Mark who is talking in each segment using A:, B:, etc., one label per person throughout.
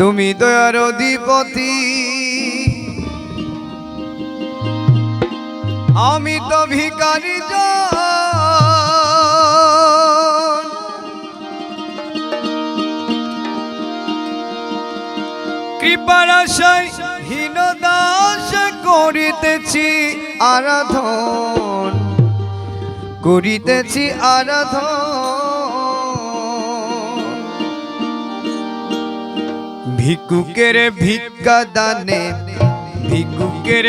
A: তুমি দয়ার অধিপতি। আমি তো ভিকারি কৃপার হীন দাস করিতেছি আরাধন। করিতেছি আরাধন। ভিক্ষুকের ভিক্ষা দানে ভিক্ষুকের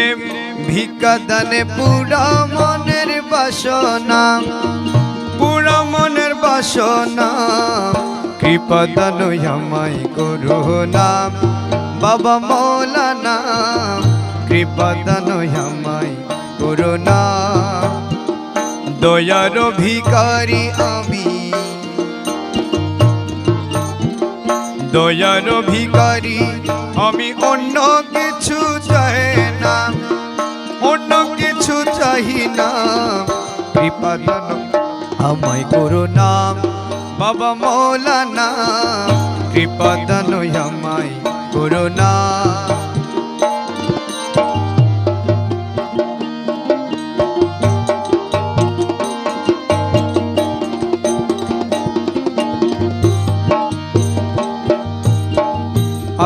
A: ভিক্ষা দানে পুরা মনের বাসনা, পুরা মনের বাসনা। কৃপা দান আমায় করো নাম বাবা মৌলানা। কৃপা দান আমায় করো নাম দয়ার ভিকারি আমি দয়ার ভিকারি আমি অন্য কিছু চাই না, অন্য কিছু চাই না। কৃপা দান, আমায় করো নাম বাবা মৌলানা। কৃপা দান, আমায় করো না।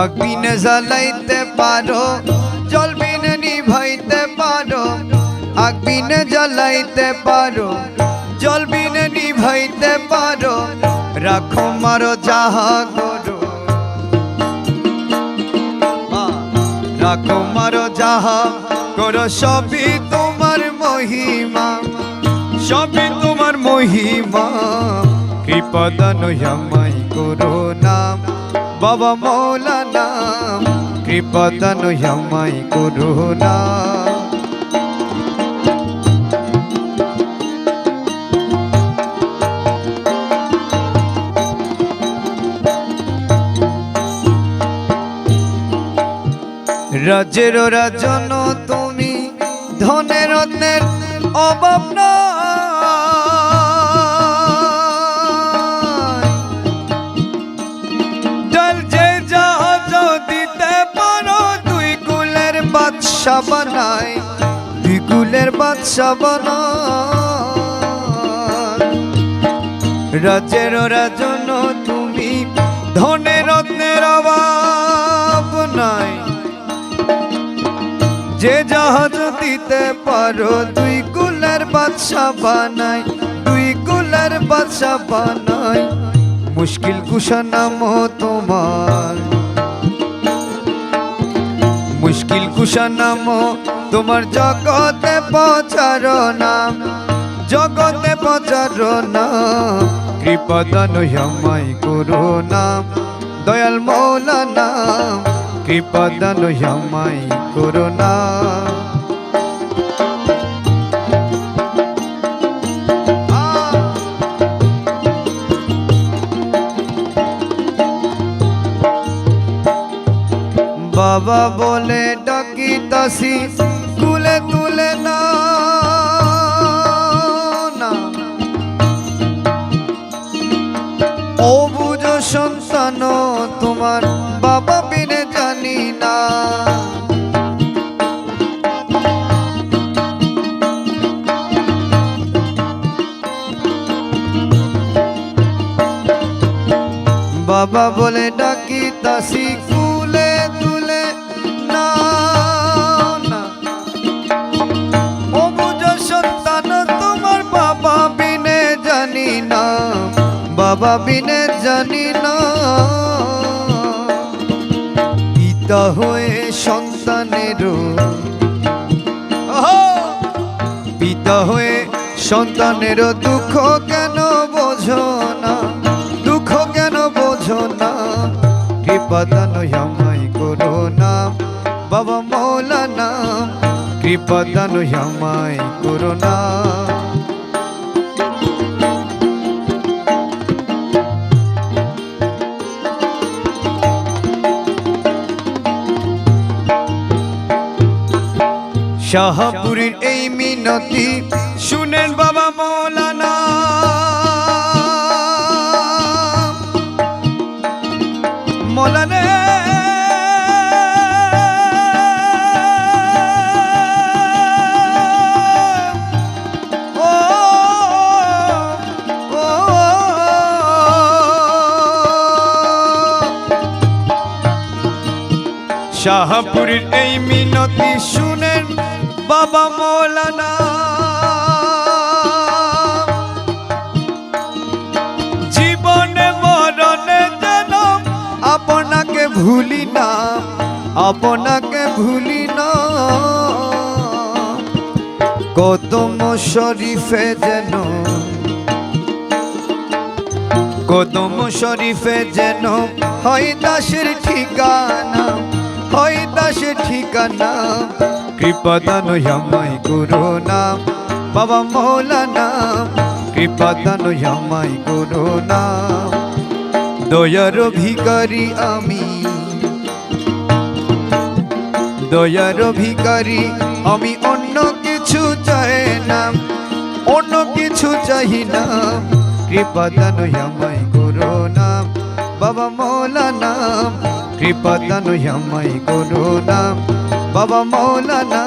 A: আগুন জ্বালাইতে পারো জলবিন নিভাইতে পারো আগুন জ্বালাইতে পারো জলবিন নিভাইতে পারো, রাখো মারো যাহা করো। রাখো মারো যাহা করো, সবই তোমার মহিমা, সবই তোমার মহিমা। কৃপা দান আমায় করো নাম। বাবা মৌলানা কৃপা দান আমায় করো নাম রাজের রাজন তুমি ধনের রত্নের অভাব নাই। বাদশা বানাই কুলের বাদশা বানাই রাজের রাজন, তুমি ধনে রত্নের অভাব নাই। যে জাহাজ দিতে পারো দুই কুলের বাদশা বানাই দুই কুলের বাদশা বানাই মুশকিল কুশা নাম তোমার। মুশকিল নাম, তোমার জগতে পচারো নাম, জগতে পচারো নাম। কৃপা দান আমায় করো নাম, দয়াল মৌলা নাম। কৃপা দান আমায় করো নাম। বাবা বলে তাসি তুলে তুলে না। ও বুঝো সন্তান, তোমার বাবা বিনে জানি না বাবা বলে ডাকি তাসি বাবা বিনে জানি না। পিতা হয়ে সন্তানেরও ওহো! পিতা হয়ে সন্তানেরও দুঃখ কেন বোঝো না? দুঃখ কেন বোঝো না? কৃপা দান আমায় করো না। বাবা মৌলানা, কৃপা দান আমায় করো না। শাহপুরীর এই মিনতি। শুনেন বাবা মৌলানা। মৌলানে। শাহপুরীর এই মিনতি শুনে বাবা মৌলানা। জীবনে মরণে যেন আপনাকে ভুলি না, আপনাকে ভুলি না। কদম শরীফে যেন, কদম শরীফে যেন হয় দাসের ঠিকানা, হয় দাসের ঠিকানা। কৃপাদান আমায় করো না বাবা মৌলানা কৃপাদান আমায় করো না দয়ার ভিকারি আমি, দয়ার আমি, অন্য কিছু চাই না, অন্য কিছু চাই না। কৃপাদান আমায় করো না বাবা মৌলানা কৃপাদান আমায় করো না বাবা মৌলানা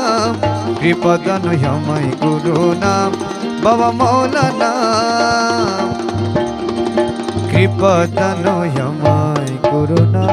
A: কৃপদন আমায় গুরু নাম। বাবা মৌলানা কৃপদন আমায় গুরু না